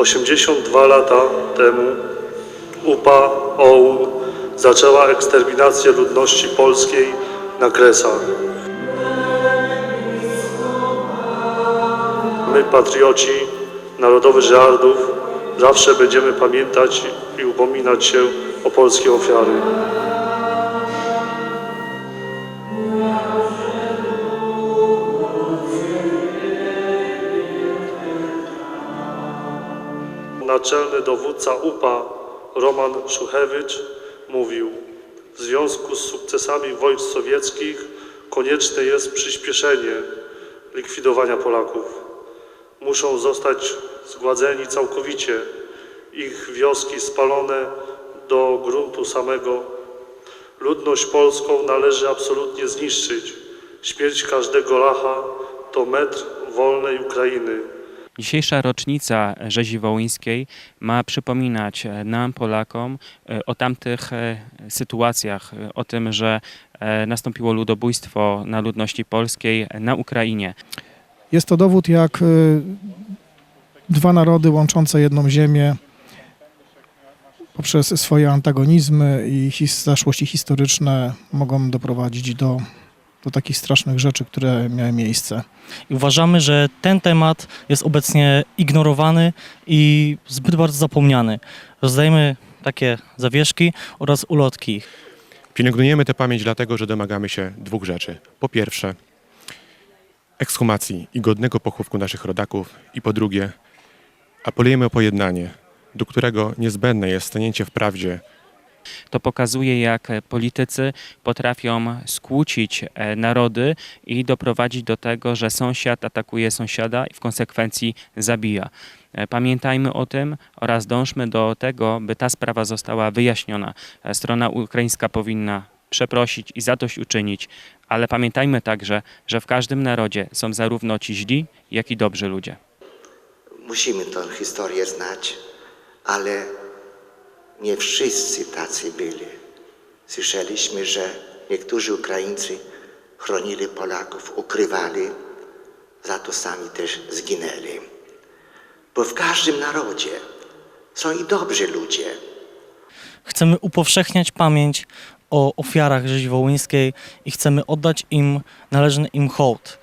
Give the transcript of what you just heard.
82 lata temu UPA OUN zaczęła eksterminację ludności polskiej na Kresach. My, patrioci narodowych żardów, zawsze będziemy pamiętać i upominać się o polskie ofiary. Naczelny dowódca UPA Roman Szuchewicz mówił, w związku z sukcesami wojsk sowieckich konieczne jest przyspieszenie likwidowania Polaków. Muszą zostać zgładzeni całkowicie, ich wioski spalone do gruntu samego. Ludność polską należy absolutnie zniszczyć. Śmierć każdego lacha to metr wolnej Ukrainy. Dzisiejsza rocznica rzezi wołyńskiej ma przypominać nam, Polakom, e, o tamtych e, sytuacjach, e, o tym, że e, nastąpiło ludobójstwo na ludności polskiej na Ukrainie. Jest to dowód, jak dwa narody łączące jedną ziemię poprzez swoje antagonizmy i zaszłości historyczne mogą doprowadzić do, do takich strasznych rzeczy, które miały miejsce. I uważamy, że ten temat jest obecnie ignorowany i zbyt bardzo zapomniany. Rozdajemy takie zawieszki oraz ulotki. Pielęgnujemy tę pamięć dlatego, że domagamy się dwóch rzeczy. Po pierwsze, ekshumacji i godnego pochówku naszych rodaków i po drugie, apelujemy o pojednanie, do którego niezbędne jest stanięcie w prawdzie To pokazuje, jak e, politycy potrafią skłócić e, narody i doprowadzić do tego, że sąsiad atakuje sąsiada i w konsekwencji zabija. E, Pamiętajmy o tym oraz dążmy do tego, by ta sprawa została wyjaśniona. Strona ukraińska powinna przeprosić i zadośćuczynić, ale pamiętajmy także, że w każdym narodzie są zarówno ci źli, jak i dobrzy ludzie. Musimy tę historię znać, ale nie wszyscy tacy byli. Słyszeliśmy, że niektórzy Ukraińcy chronili Polaków, ukrywali, za to sami też zginęli. Bo w każdym narodzie są i dobrzy ludzie. Chcemy upowszechniać pamięć o ofiarach rzezi wołyńskiej i chcemy oddać im należny im hołd.